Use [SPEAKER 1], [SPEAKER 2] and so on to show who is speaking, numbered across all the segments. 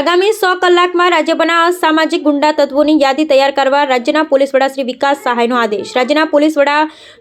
[SPEAKER 1] આગામી સો કલાકમાં રાજ્યભરના અસામાજિક ગુંડા તત્વોની યાદી તૈયાર કરવા રાજ્યના પોલીસ વડા શ્રી વિકાસ સહાયનો આદેશ. રાજ્યના પોલીસ વડા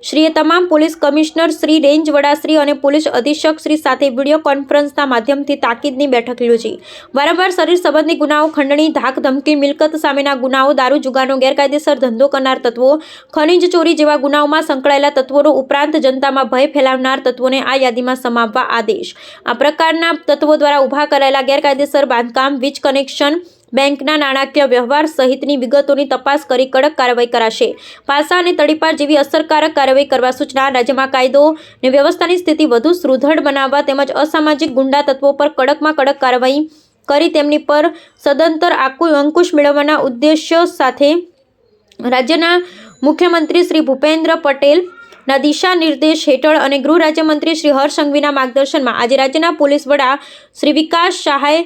[SPEAKER 1] શ્રીએ તમામ પોલીસ કમિશનર શ્રી, રેન્જ વડા શ્રી અને પોલીસ અધિક્ષક શ્રી સાથે વીડિયો કોન્ફરન્સના માધ્યમથી તાકીદની બેઠક યોજી. વારંવાર શરીર સંબંધી ગુનાઓ, ખંડણી ધાક ધમકી મિલકત સામેના ગુનાઓ, દારૂ જુગારનો ગેરકાયદેસર ધંધો કરનાર તત્વો, ખનિજ ચોરી જેવા ગુનાઓમાં સંકળાયેલા તત્વોનો ઉપરાંત જનતામાં ભય ફેલાવનાર તત્વોને આ યાદીમાં સમાવવા આદેશ. આ પ્રકારના તત્વો દ્વારા ઊભા કરાયેલા ગેરકાયદેસર બાંધકામ વીજ કનેક્શન, બેંકના નાણાકીય વ્યવહાર સહિતની વિગતોની તપાસ કરી કડક કાર્યવાહી કરાશે. પાસા અને તડીપાર જેવી અસરકારક કાર્યવાહી કરવા સૂચના રાજ્યમાં કાયદો અને વ્યવસ્થાની સ્થિતિ વધુ સુદૃઢ બનાવવા તેમજ અસામાજિક ગુંડા તત્વો પર કડકમાં કડક કાર્યવાહી કરી તેમની પર સદંતર આકુ અંકુશ મેળવવાના ઉદ્દેશ્ય સાથે રાજ્યના મુખ્યમંત્રી શ્રી ભૂપેન્દ્ર પટેલ ના દિશા નિર્દેશ હેઠળ અને ગૃહ રાજ્યમંત્રી શ્રી હર્ષ સંઘવીના માર્ગદર્શનમાં આજે રાજ્યના પોલીસ વડા શ્રી વિકાસ શાહે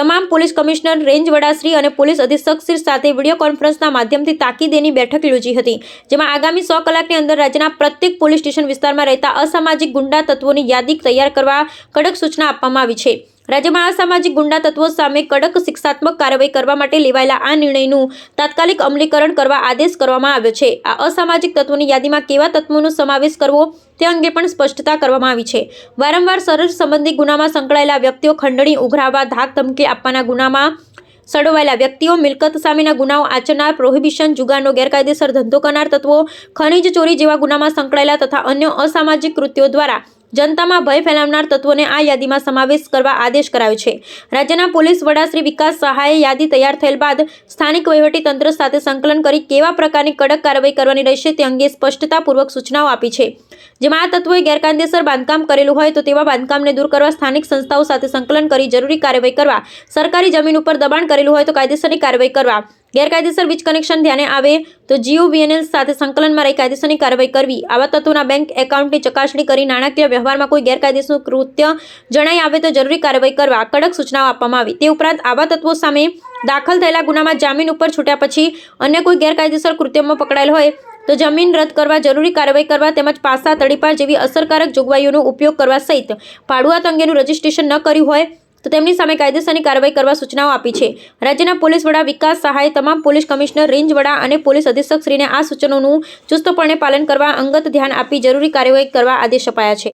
[SPEAKER 1] તમામ પોલીસ કમિશનર, રેન્જ વડાશ્રી અને પોલીસ અધિક્ષક શ્રી સાથે વીડિયો કોન્ફરન્સના માધ્યમથી તાકીદેની બેઠક યોજી હતી, જેમાં આગામી સો કલાકની અંદર રાજ્યના પ્રત્યેક પોલીસ સ્ટેશન વિસ્તારમાં રહેતા અસામાજિક ગુંડા તત્વોની યાદી તૈયાર કરવા કડક સૂચના આપવામાં આવી છે. રાજ્યમાં અસામાજિક ગુંડા તત્વો સામે કડક શિક્ષાત્મક કાર્યવાહી કરવા માટે લેવાયેલા આ નિર્ણયનું તાત્કાલિક અમલીકરણ કરવા આદેશ કરવામાં આવ્યો છે. આ અસામાજિક તત્વોની યાદીમાં કેવા તત્વોનો સમાવેશ કરવો તે અંગે પણ સ્પષ્ટતા કરવામાં આવી છે. વારંવાર શરીર સંબંધી ગુનામાં સંકળાયેલા વ્યક્તિઓ ખંડણી ઉઘરાવવા ધાક ધમકી આપવાના ગુનામાં સડવાયેલા વ્યક્તિઓ, મિલકત સામેના ગુનાઓ, આચરનાર, પ્રોહિબિશન જુગારનો ગેરકાયદેસર ધંધો કરનાર તત્વો, ખનીજ ચોરી જેવા ગુનામાં સંકળાયેલા તથા અન્ય અસામાજિક કૃત્યો દ્વારા જનતામાં ભય ફેલાવનાર તત્વોને આ યાદીમાં સમાવેશ કરવા આદેશ કરાયો છે. રાજ્યના પોલીસ વડા શ્રી વિકાસ સહાયે યાદી તૈયાર થયેલ બાદ સ્થાનિક તંત્ર સાથે સંકલન કરી કેવા પ્રકારની કડક કાર્યવાહી કરવાની રહેશે તે અંગે સ્પષ્ટતાપૂર્વક સૂચનાઓ આપી છે. જેમાં આ તત્વોએ ગેરકાયદેસર બાંધકામ કરેલું હોય તો તેવા બાંધકામને દૂર કરવા સ્થાનિક સંસ્થાઓ સાથે સંકલન કરી જરૂરી કાર્યવાહી કરવા, સરકારી જમીન ઉપર દબાણ કરેલું હોય તો કાયદેસરની કાર્યવાહી કરવા ગેરકાયદેસર વીજ કનેક્શન ધ્યાને આવે તો જીઓ વીએનએલ સાથે સંકલનમાં રહી કાયદેસરની કાર્યવાહી કરવી. આવા તત્વોના બેંક એકાઉન્ટની ચકાસણી કરી નાણાકીય વ્યવહારમાં કોઈ ગેરકાયદેસર કૃત્ય જણાઈ આવે તો જરૂરી કાર્યવાહી કરવા કડક સૂચનાઓ આપવામાં આવી. તે ઉપરાંત આવા તત્વો સામે દાખલ થયેલા ગુનામાં જામીન ઉપર છૂટ્યા પછી અન્ય કોઈ ગેરકાયદેસર કૃત્યમાં પકડાયેલ હોય તો જમીન રદ કરવા જરૂરી કાર્યવાહી કરવા તેમજ પાસા, તડીપાર જેવી અસરકારક જોગવાઈઓનો ઉપયોગ કરવા સહિત ભાડુઆત અંગેનું રજીસ્ટ્રેશન ન કર્યું હોય તો તેમની સામે કાયદેસરની કાર્યવાહી કરવા સૂચનાઓ આપી છે. રાજ્યના પોલીસ વડા વિકાસ સહાય, તમામ પોલીસ કમિશનર, રેન્જ વડા અને પોલીસ અધિક્ષક શ્રીને આ સૂચનોનું ચુસ્તપણે પાલન કરવા અંગત ધ્યાન આપી જરૂરી કાર્યવાહી કરવા આદેશ અપાયા છે.